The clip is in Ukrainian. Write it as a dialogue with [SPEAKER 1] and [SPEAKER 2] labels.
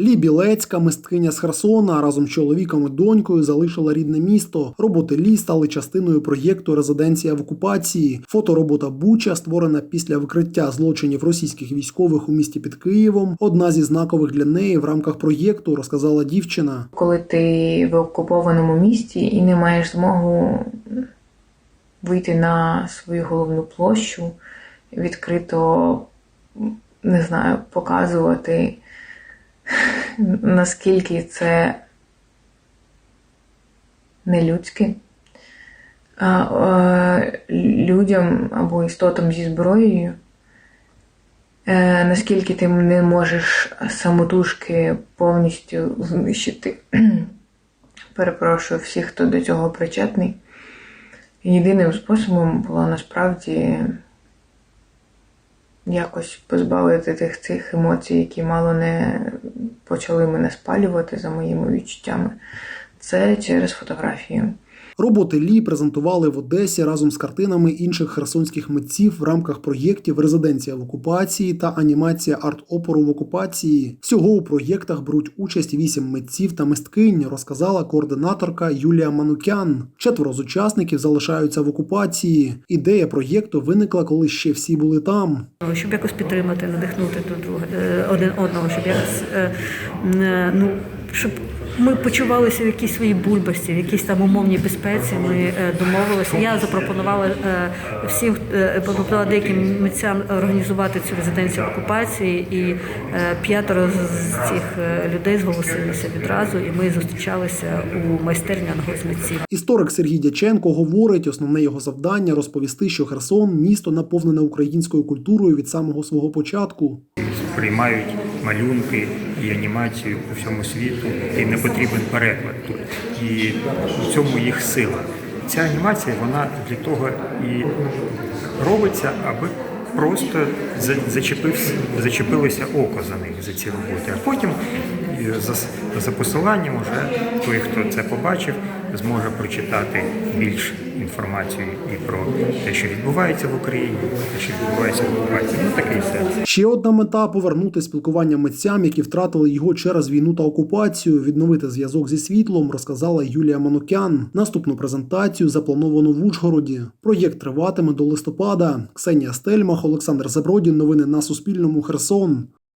[SPEAKER 1] Лі Білецька, мисткиня з Херсона, разом з чоловіком і донькою залишила рідне місто. Роботи Лі стали частиною проєкту Резиденція в окупації. Фоторобота Буча, створена після викриття злочинів російських військових у місті під Києвом. Одна зі знакових для неї в рамках проєкту, розказала дівчина.
[SPEAKER 2] коли ти в окупованому місті і не маєш змогу вийти на свою головну площу, відкрито не знаю, показувати, наскільки це нелюдське. Людям або істотам зі зброєю, е, наскільки ти не можеш самотужки повністю знищити, перепрошую всіх, хто до цього причетний. Єдиним способом було насправді якось позбавити тих цих емоцій, які мало не почали мене спалювати за моїми відчуттями. Це через фотографію.
[SPEAKER 1] Роботи Лі презентували в Одесі разом з картинами інших херсонських митців в рамках проєктів Резиденція в окупації та анімація арт-опору в окупації. Всього у проєктах беруть участь вісім митців та мисткинь, розказала координаторка Юлія Манукян. Четверо з учасників залишаються в окупації. Ідея проєкту виникла, коли ще всі були там.
[SPEAKER 3] щоб якось підтримати, надихнути друг друга е, один одного, щоб якось е, е, ну щоб ми почувалися в якійсь своїй бульбашці, в якійсь там умовній безпеці. Ми е, домовилися. Я запропонувала е, всім е, пропонувала деяким митцям організувати цю резиденцію окупації, і п'ятеро з цих людей зголосилися відразу, і ми зустрічалися у майстерні одного.
[SPEAKER 1] Історик Сергій Дяченко говорить, основне його завдання розповісти, що Херсон місто наповнене українською культурою від самого свого початку.
[SPEAKER 4] Приймають малюнки і анімацію по всьому світу, і не потрібен переклад тут. І в цьому їх сила. Ця анімація вона для того і робиться, аби просто за- зачепилося око за них за ці роботи. А потім е, за, за посиланням уже той, хто це побачив, зможе прочитати більш інформацію і про те, що відбувається в Україні, те, що відбувається в окупації. Ну і все.
[SPEAKER 1] Ще одна мета повернути спілкування митцям, які втратили його через війну та окупацію, відновити зв'язок зі світлом, розказала Юлія Манукян. Наступну презентацію заплановано в Ужгороді. Проєкт триватиме до листопада. Ксенія Стельмах, Олександр Забродін. Новини на Суспільному. Херсон.